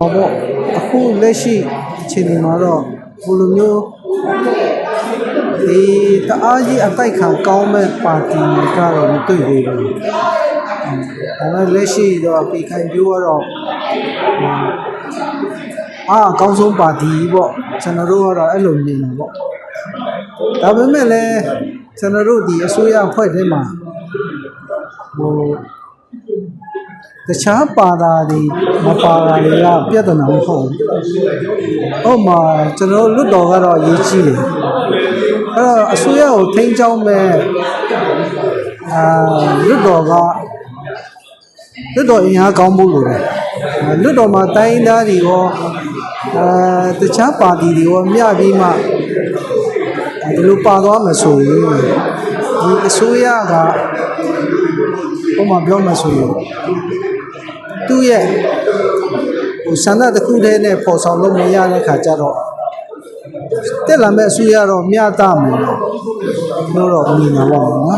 ဟောပေါ့အခုလက်ရှိအခြေအနေမှာတော့ဘယ်လိုမျိုးဒီတအားကြီးအတိုက်ခံကောင်းမဲ့ပါတီကတော့မတွေ့သေးဘူး။ဒါပေမဲ့လက်ရှိတော့ပြည်ခိုင်ပြိုးကတော့အာအကောင်းဆုံးပါတီပေါ့ကျွန်တော်တို့ကတော့အဲ့လိုမြင်တာပေါ့။ဒါပေမဲ့လည်းကျွန်တော်တို့ဒီအစိုးရအဖွဲ့ထဲမှာဟို တခြားပါတာတွေမပါတာတွေကပြဿနာမဟုတ်ဘူး။ဟုတ်မှာကျွန်တော်လွတ်တော်ကတော့အရေးကြီးတယ်။အဲ့တော့အစိုးရကိုထိန်းချောင်းမဲ့အာလွတ်တော်ကလွတ်တော်အင်အားကောင်းဖို့လိုတယ်။လွတ်တော်မှာတိုင်းသားတွေရောအာတခြားပါတီတွေရောမျှပြီးမှဒီလိုပါသွားမှာဆိုရင် ဒီအစိုးရကဟိုမှာပြောမှာဆိုရင်သူ့ရဲ့ဟိုဆန္ဒတစ်ခုတည်းနဲ့ပေါ်ဆောင်လို့မရတဲ့ခါကျတော့တက်လာမဲ့အစိုးရတော့မျှတမယ်လို့တော့မြင်တာပါဘောနော်